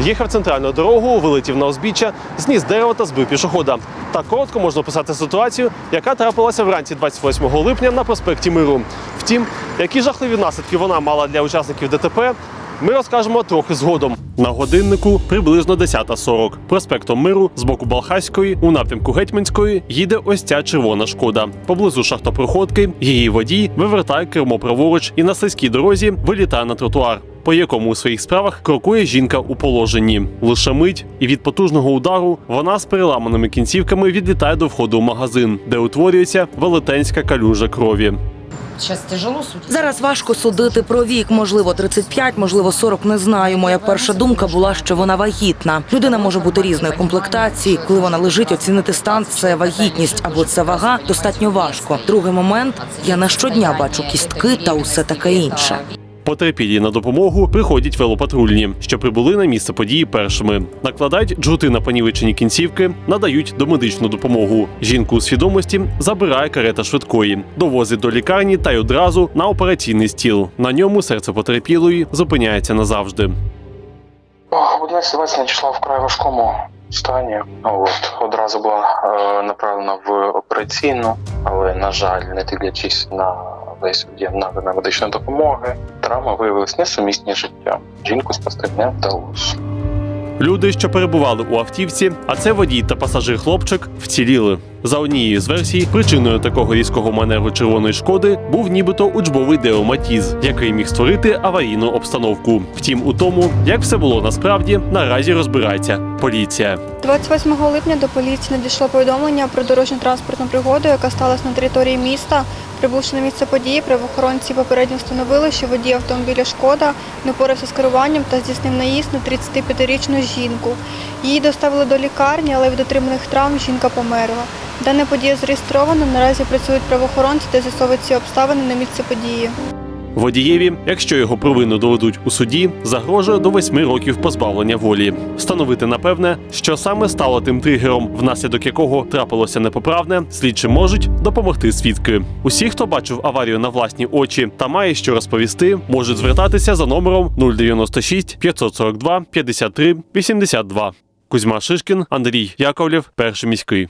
Їхав центральною дорогою, вилетів на узбіччя, зніс дерево та збив пішохода. Так коротко можна описати ситуацію, яка трапилася вранці 28 липня на проспекті Миру. Втім, які жахливі наслідки вона мала для учасників ДТП, ми розкажемо трохи згодом. На годиннику приблизно 10.40. Проспектом Миру з боку Балхаської у напрямку Гетьманської їде ось ця червона шкода. Поблизу шахтопроходки її водій вивертає кермо праворуч і на слизькій дорозі вилітає на тротуар. По якому у своїх справах крокує жінка у положенні. Лише мить, і від потужного удару вона з переламаними кінцівками відлітає до входу в магазин, де утворюється велетенська калюжа крові. Сейчас тяжело судить. Зараз важко судити про вік, можливо, 35, можливо, 40, не знаю. Моя перша думка була, що вона вагітна. Людина може бути різної комплектації. Коли вона лежить, оцінити стан це вагітність або це вага достатньо важко. Другий момент я не щодня бачу кістки та усе таке інше. Потерпілі на допомогу приходять велопатрульні, що прибули на місце події першими. Накладають джгути на понівечені кінцівки, надають домедичну допомогу. Жінку у свідомості забирає карета швидкої, довозить до лікарні та й одразу на операційний стіл. На ньому серце потерпілої зупиняється назавжди. Одна ситуація надійшла вкрай важкому стані. От одразу була е, направлена в операційну, але на жаль, не дивлячись на весь об'єм наданої медичної допомоги, травма виявилась несумісні з життям. Жінку спасти не вдалося. Люди, що перебували у автівці, а це водій та пасажир хлопчик, вціліли. За однією з версій, причиною такого різкого маневру червоної шкоди був нібито учбовий Део Матіз, який міг створити аварійну обстановку. Втім, у тому, як все було насправді, наразі розбирається поліція. 28 липня до поліції надійшло повідомлення про дорожньо-транспортну пригоду, яка сталася на території міста. Прибувши на місце події, правоохоронці попередньо встановили, що водій автомобіля Шкода не впорався з керуванням та здійснив наїзд на 35-річну жінку. Її доставили до лікарні, але від отриманих травм жінка померла. Дана подія зареєстрована. Наразі працюють правоохоронці та з'ясовують ці обставини на місце події. Водієві, якщо його провину доведуть у суді, загрожує до восьми років позбавлення волі. Встановити напевне, що саме стало тим тригером, внаслідок якого трапилося непоправне, слідчі можуть допомогти свідки. Усі, хто бачив аварію на власні очі та має що розповісти, можуть звертатися за номером 096 542 53 82. Кузьма Шишкін, Андрій Яковлєв, перший міський.